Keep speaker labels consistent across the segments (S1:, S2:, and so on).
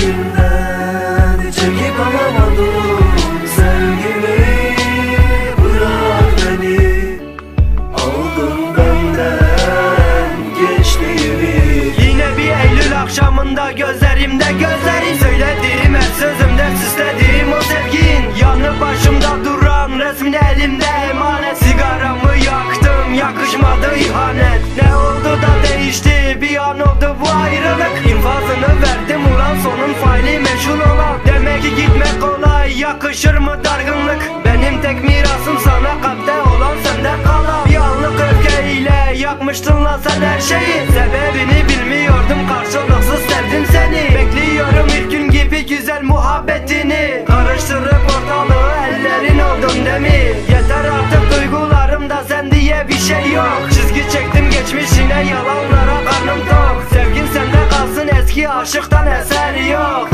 S1: elimden Çekip alamadım sevgimi Bırak beni. Aldın benden gençliğimi.
S2: Yine bir Eylül akşamında gözlerimde gözlerin Söylediğim her sözümde süslediğim o sevgin. Yanı başımda duran resmin elimde emanet. Sigaramı yaktım yakışmadı ihanet. Ne oldu da değişti? Bir an oldu bu ayrı yakışır mı dargınlık? Benim tek mirasım sana kalpte olan sende kalan. Bir anlık öfkeyle yakmıştın lan sen her şeyi. Sebebini bilmiyordum karşılıksız sevdim seni. Bekliyorum ilk gün gibi güzel muhabbetini. Karıştırıp ortalığı ellerin oldun demi. Yeter artık duygularımda sen diye bir şey yok. Çizgi çektim geçmişine yalanlara karnım tok. Sevgin sende kalsın eski aşıktan eser yok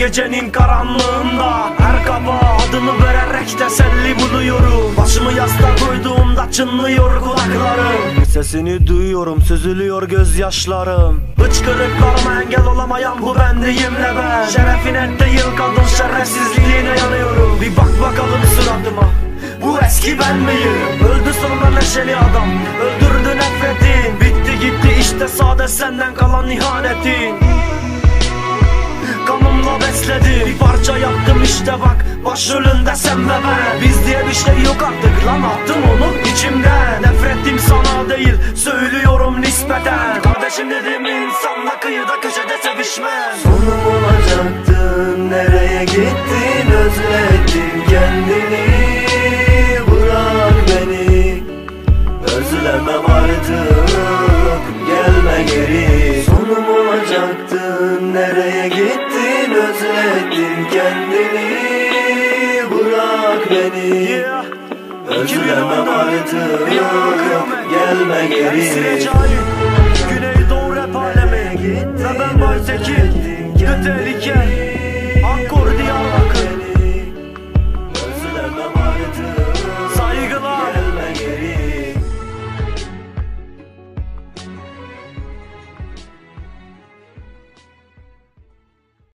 S3: gecenin karanlığında. Her kaba adını vererek teselli buluyorum. Başımı yastığa koyduğumda çınlıyor kulaklarım. Sesini duyuyorum süzülüyor gözyaşlarım. Hıçkırıklarıma engel olamayan bu bendiyimle ben. Şerefine değil kadın şerefsizliğine yanıyorum. Bir bak bakalım suratıma. Bu eski ben miyim? Öldü sonunda neşeli adam. Öldürdü nefretin. Bitti gitti işte sade senden kalan ihanetin Besledi Bir parça yaptım işte bak Başrolünde sen ve ben. Biz diye bir şey yok artık Lan attım onu içimden. Nefretim sana değil Söylüyorum nispeten. Kardeşim dediğim insanla kıyıda köşede sevişmem
S1: özledin kendini Bırak beni.
S3: Yeah özlemem artık gelme Hepsi geri Recai Güneydoğu rap alemi. Ve ben Baytekin